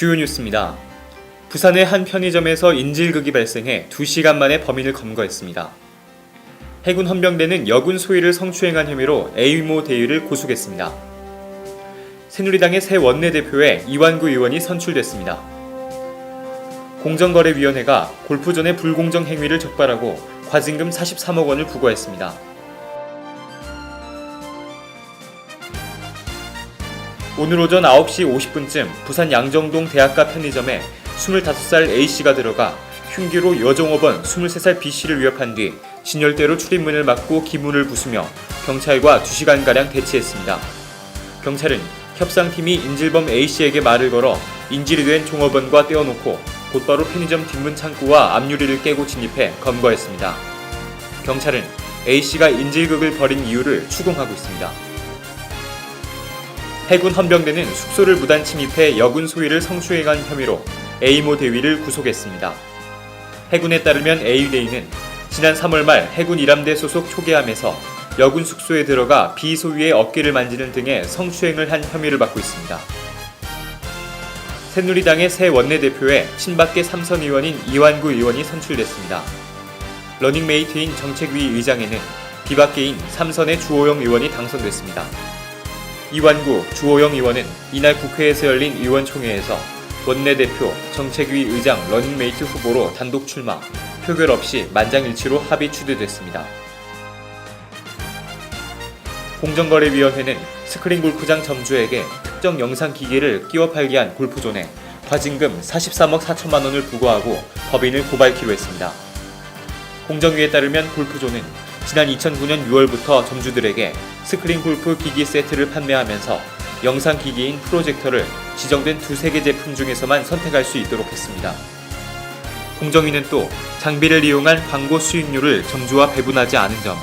주요 뉴스입니다. 부산의 한 편의점에서 인질극이 발생해 2시간 만에 범인을 검거했습니다. 해군 헌병대는 여군 소위를 성추행한 혐의로 A모 대위를 고소했습니다. 새누리당의 새 원내대표에 이완구 의원이 선출됐습니다. 공정거래위원회가 골프존의 불공정 행위를 적발하고 과징금 43억 원을 부과했습니다. 오늘 오전 9시 50분쯤 부산 양정동 대학가 편의점에 25살 A씨가 들어가 흉기로 여종업원 23살 B씨를 위협한 뒤 진열대로 출입문을 막고 기문을 부수며 경찰과 2시간가량 대치했습니다. 경찰은 협상팀이 인질범 A씨에게 말을 걸어 인질이 된 종업원과 떼어놓고 곧바로 편의점 뒷문 창구와 앞유리를 깨고 진입해 검거했습니다. 경찰은 A씨가 인질극을 벌인 이유를 추궁하고 있습니다. 해군 헌병대는 숙소를 무단 침입해 여군 소위를 성추행한 혐의로 A모 대위를 구속했습니다. 해군에 따르면 A 대위는 지난 3월 말 해군 이람대 소속 초계함에서 여군 숙소에 들어가 B 소위의 어깨를 만지는 등의 성추행을 한 혐의를 받고 있습니다. 새누리당의 새 원내대표에 친박계 삼선 의원인 이완구 의원이 선출됐습니다. 러닝메이트인 정책위 의장에는 비박계인 삼선의 주호영 의원이 당선됐습니다. 이완구, 주호영 의원은 이날 국회에서 열린 의원총회에서 원내대표, 정책위 의장 러닝메이트 후보로 단독 출마, 표결 없이 만장일치로 합의 추대됐습니다. 공정거래위원회는 스크린 골프장 점주에게 특정 영상 기기를 끼워 팔게 한 골프존에 과징금 43억 4천만 원을 부과하고 법인을 고발키로 했습니다. 공정위에 따르면 골프존은 지난 2009년 6월부터 점주들에게 스크린 골프 기기 세트를 판매하면서 영상 기기인 프로젝터를 지정된 두세 개 제품 중에서만 선택할 수 있도록 했습니다. 공정위는 또 장비를 이용한 광고 수익률을 점주와 배분하지 않은 점,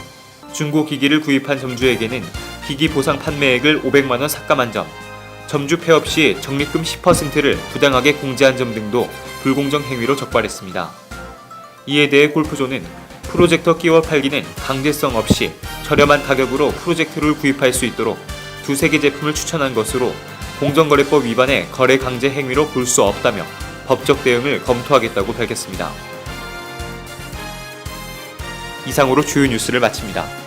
중고 기기를 구입한 점주에게는 기기 보상 판매액을 500만 원 삭감한 점, 점주 폐업 시 적립금 10%를 부당하게 공제한 점 등도 불공정 행위로 적발했습니다. 이에 대해 골프존은 프로젝터 끼워 팔기는 강제성 없이 저렴한 가격으로 프로젝터를 구입할 수 있도록 두세 개 제품을 추천한 것으로 공정거래법 위반의 거래 강제 행위로 볼 수 없다며 법적 대응을 검토하겠다고 밝혔습니다. 이상으로 주요 뉴스를 마칩니다.